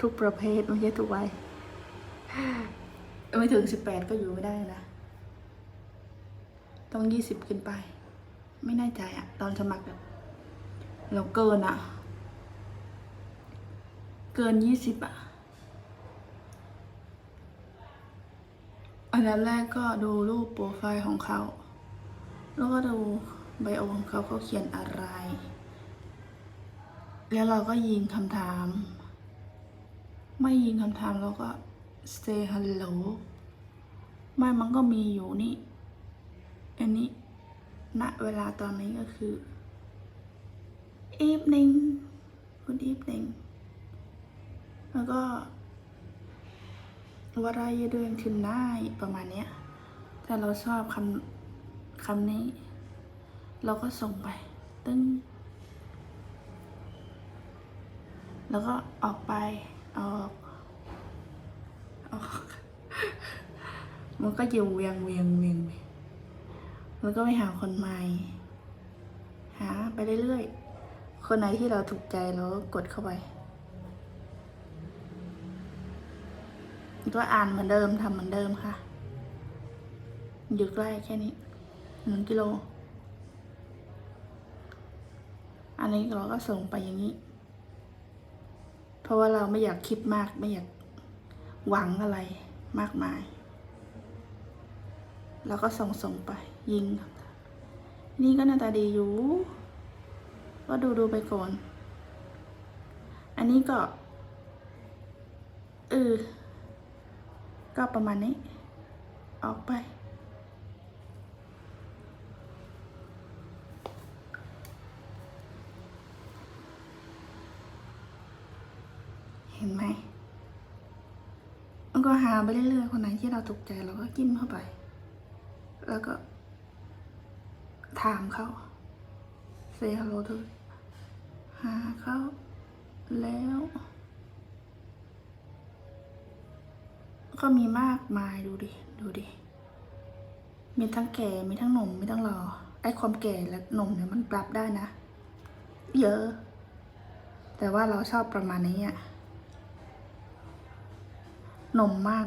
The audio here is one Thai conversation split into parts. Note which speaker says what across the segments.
Speaker 1: ทุกประเภทไม่ใช่ทุกวัยไม่ถึงสิบแปดก็อยู่ไม่ได้นะ ต้องยี่สิบขึ้นไป ไม่แน่ใจอะตอนสมัครเราเกินอะเกินยี่สิบอะอันดับแรกก็ดูรูปโปรไฟล์ของเขา แล้วก็ดูไบโอของเขาเขาเขียนอะไร แล้วเราก็ยิงคำถาม ไม่ยิงคำถามเราก็ say hello ไม่มันก็มีอยู่นี่ อันนี้ณเวลาตอนนี้ก็คือ evening good evening แล้วก็ what are you doing tonight ประมาณเนี้ยถ้าเราชอบคำคำนี้ เราก็ส่งไป ตึ้ง แล้วก็ออกไป ออกออกมันก็จะเวียงเวียงเวียงเวียงมันก็ไปหาคนใหม่ หาไปเรื่อยๆ คนไหนที่เราถูกใจเราก็กดเข้าไป ก็อ่านเหมือนเดิมทำเหมือนเดิมค่ะ อยู่ใกล้แค่นี้หนึ่งกิโล อันนี้เราก็ส่งไปอย่างนี้ เพราะว่าเราไม่อยากคิดมากไม่อยากหวังอะไรมากมายเราก็ส่งส่งไป ยิง นี่ก็หน้าตาดีอยู่ ก็ดูดูไปก่อน อันนี้ก็เออก็ประมาณนี้ ออกไป เห็นไหมมันก็หาไปเรื่อยๆคนไหนที่เราถูกใจเราก็จิ้มเข้าไป แล้วก็ ถามเขา say hello เธอหาเขาแล้วก็มีมากมายดูดิ ดูดิ มีทั้งแก่ มีทั้งหนุ่ม มีทั้งหล่อ ไอ้ความแก่และหนุ่มเนี่ยมันปรับได้นะ เยอะ แต่ว่าเราชอบประมาณนี้อะ หนุ่มมาก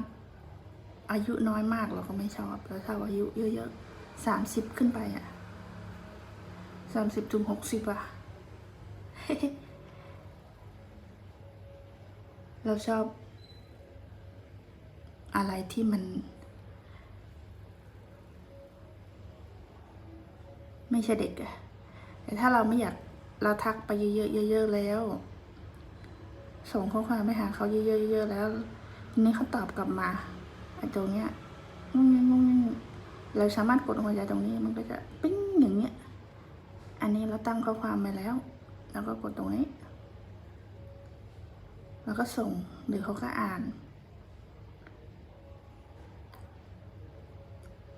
Speaker 1: อายุน้อยมากเราก็ไม่ชอบเราชอบอายุเยอะๆสามสิบขึ้นไปอะสามสิบถึงหกสิบอะ เราชอบ อะไรที่มัน ไม่ใช่เด็กอะแต่ถ้าเราไม่อยากเราทักไปเยอะๆเยอะๆแล้ว ส่งข้อความไปหาเขาเยอะๆเยอะๆแล้ว ทีนี้เขาตอบกลับมาไอ้ตรงเนี้ยงงงงงเราสามารถกดหัวใจตรงนี้มันก็จะปิ้งอย่างเงี้ย อันนี้เราตั้งข้อความไปแล้วแล้วก็กดตรงนี้ แล้วก็ส่งหรือเขาก็อ่าน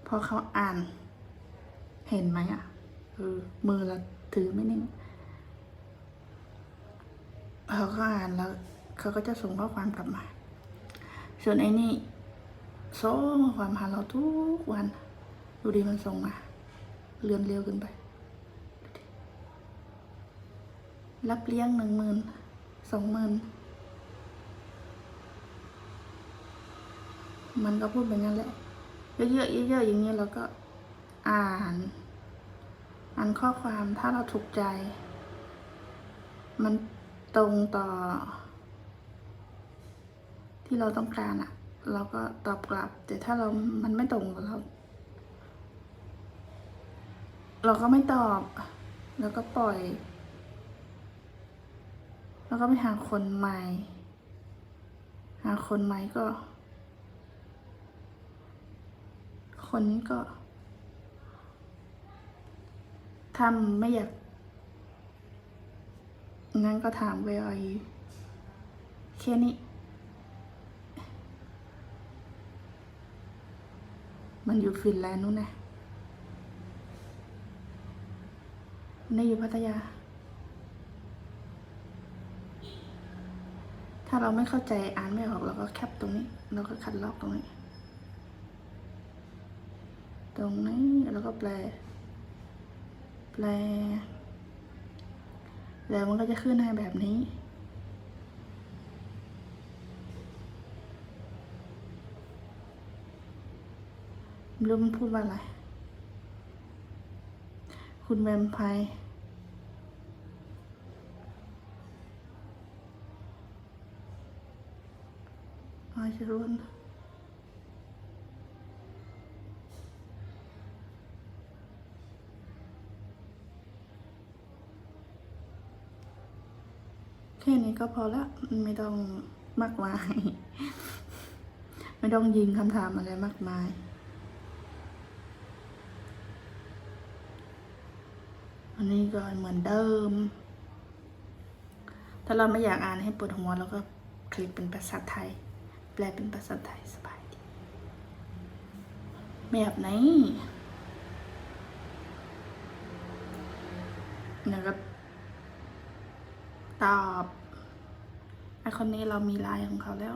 Speaker 1: พอเขาอ่าน เห็นไหมอะเออมือเราถือไม่นิ่งเขาก็อ่านแล้ว เขาก็จะส่งข้อความกลับมา ส่วนไอ้นี่ส่งความหาเราทุกวัน ดูดีมันส่งมาเลื่อนเร็วเกินไป รับเลี้ยงหนึ่งหมื่นสองหมื่นมันก็พูดแบบนั้นแหละ เยอะๆเยอะๆอย่างนี้เราก็อ่านอ่านข้อความถ้าเราถูกใจ มันตรงต่อ ที่เราต้องการอะเราก็ตอบกลับ แต่ถ้าเรา มันไม่ตรงกับเรา เราก็ไม่ตอบ แล้วก็ปล่อย แล้วก็ไปหาคนใหม่ หาคนใหม่ก็ คนนี้ก็ทำไม่อยากงั้นก็ถามไปเอาอยู่แค่นี้ มันอยู่ฟินแลนด์นู้นนะนี่อยู่พัทยา ถ้าเราไม่เข้าใจอ่านไม่ออกเราก็แคปตรงนี้ เราก็คัดลอกตรงนี้ ตรงนี้แล้วก็แปล แปล แล้วมันก็จะขึ้นให้แบบนี้ ไม่รู้มันพูดว่าอะไร คุณแวมไพร์อาจะรู้นแค่นี้ก็พอละไม่ต้องมากมาย ไม่ต้องยิงคำถามอะไรมากมาย อันนี้ก็เหมือนเดิม ถ้าเราไม่อยากอ่านให้ปวดหัวเราก็คลิกเป็นภาษาไทย แปลเป็นภาษาไทยสบายดีแบบไหนนะครับ ตอบไอคนนี้เรามีไลน์ของเขาแล้ว